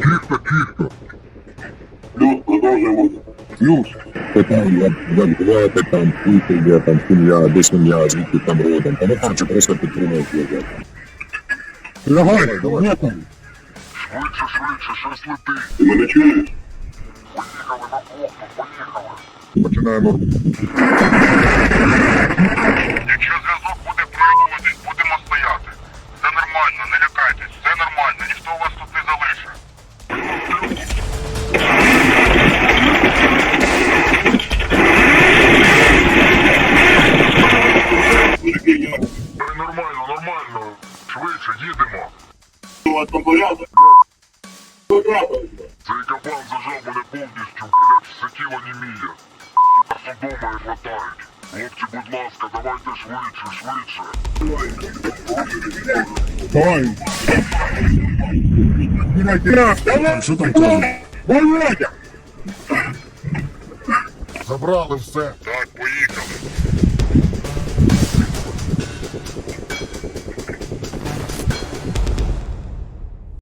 Тихо, тихо. Плюс, продовжуємо. Плюс. Питання, як звати там, скільки є там сім'я, де сім'я, звідки там родом. Та не хочу просто підтримувати зв'язок. Лягай, давай там. Швидше, швидше, щось летить. Ти мене чуєш? Поїхали на бухту, поїхали. Починаємо. Нормально, не лякайтесь, все нормально, ніхто вас тут не залишить. Нормально, нормально. Швидше, їдемо. Цей кабан зажав мене повністю, блядь, все тіло німіє. Сука, судома і хватають. Хлопці, будь ласка, давайте швидше, швидше. Давай, що? Володя! Забрали все.